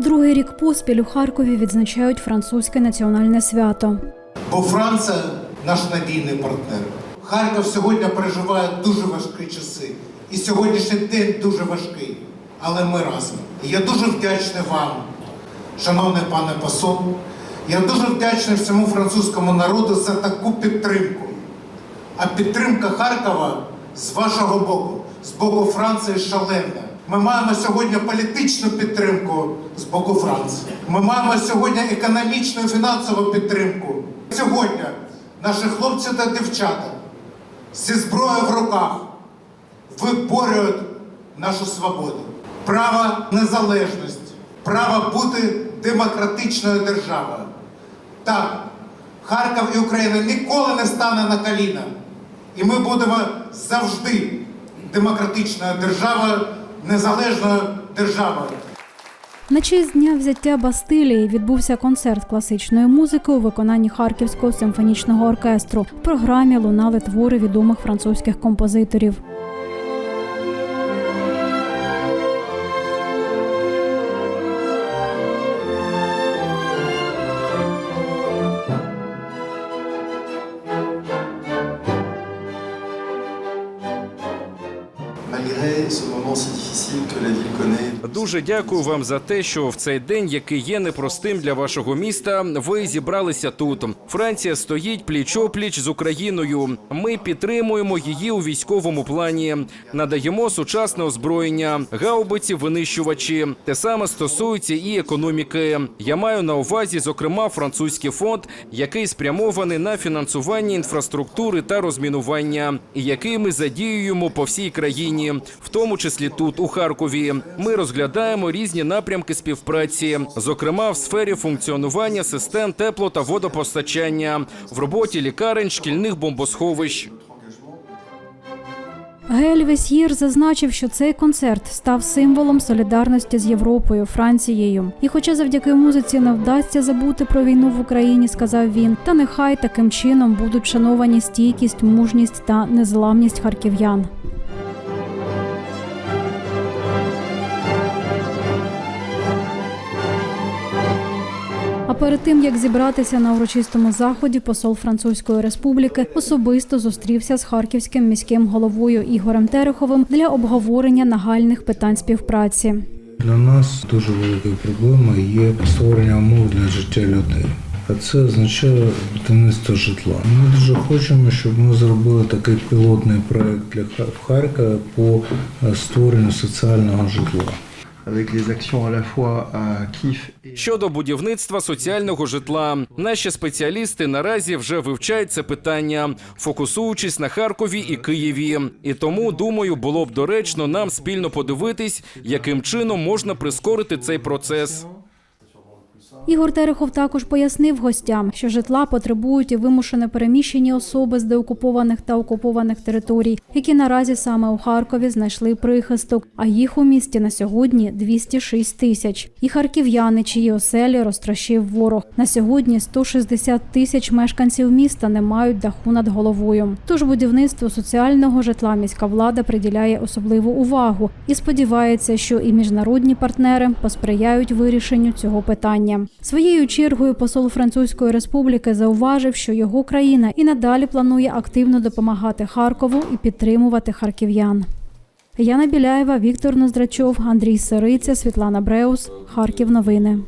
Другий рік поспіль у Харкові відзначають французьке національне свято. Бо Франція наш надійний партнер. Харків сьогодні переживає дуже важкі часи. І сьогоднішній день дуже важкий. Але ми разом. І я дуже вдячний вам, шановний пане посол. Я дуже вдячний всьому французькому народу за таку підтримку. А підтримка Харкова з вашого боку, з боку Франції шалена. Ми маємо сьогодні політичну підтримку з боку Франції. Ми маємо сьогодні економічну і фінансову підтримку. Сьогодні наші хлопці та дівчата зі зброєю в руках виборюють нашу свободу, право незалежності, право бути демократичною державою. Так, Харків і Україна ніколи не стане на коліна. І ми будемо завжди демократичною державою, незалежною державою. На честь дня взяття Бастилії відбувся концерт класичної музики у виконанні Харківського симфонічного оркестру. В програмі лунали твори відомих французьких композиторів. Дуже дякую вам за те, що в цей день, який є непростим для вашого міста, ви зібралися тут. Франція стоїть пліч-опліч з Україною. Ми підтримуємо її у військовому плані, надаємо сучасне озброєння, гаубиці, винищувачі. Те саме стосується і економіки. Я маю на увазі, зокрема, французький фонд, який спрямований на фінансування інфраструктури та розмінування, і який ми задіюємо по всій країні, в тому числі тут, у Харкові. Ми розглядаємо різні напрямки співпраці, зокрема в сфері функціонування систем тепло та водопостачання, в роботі лікарень, шкільних бомбосховищ. Гель Весьєр зазначив, що цей концерт став символом солідарності з Європою, Францією. І, хоча завдяки музиці не вдасться забути про війну в Україні, сказав він, та нехай таким чином будуть шановані стійкість, мужність та незламність харків'ян. Перед тим як зібратися на урочистому заході, посол Французької республіки особисто зустрівся з харківським міським головою Ігорем Тереховим для обговорення нагальних питань співпраці. Для нас дуже великою проблемою є створення умов для життя людей. А це означає будівництво житла. Ми дуже хочемо, щоб ми зробили такий пілотний проект для Ха- в Харкові по е, створенню соціального житла. Щодо будівництва соціального житла, наші спеціалісти наразі вже вивчають це питання, фокусуючись на Харкові і Києві. І тому, думаю, було б доречно нам спільно подивитись, яким чином можна прискорити цей процес. Ігор Терехов також пояснив гостям, що житла потребують і вимушено переміщені особи з деокупованих та окупованих територій, які наразі саме у Харкові знайшли прихисток. А їх у місті на сьогодні 206 тисяч. І харків'яни, чиї оселі розтрощив ворог. На сьогодні 160 тисяч мешканців міста не мають даху над головою. Тож будівництву соціального житла міська влада приділяє особливу увагу і сподівається, що і міжнародні партнери посприяють вирішенню цього питання. Своєю чергою посол Французької республіки зауважив, що його країна і надалі планує активно допомагати Харкову і підтримувати харків'ян. Яна Біляєва, Віктор Ноздрачов, Андрій Сириця, Світлана Бреус. Харків. Новини.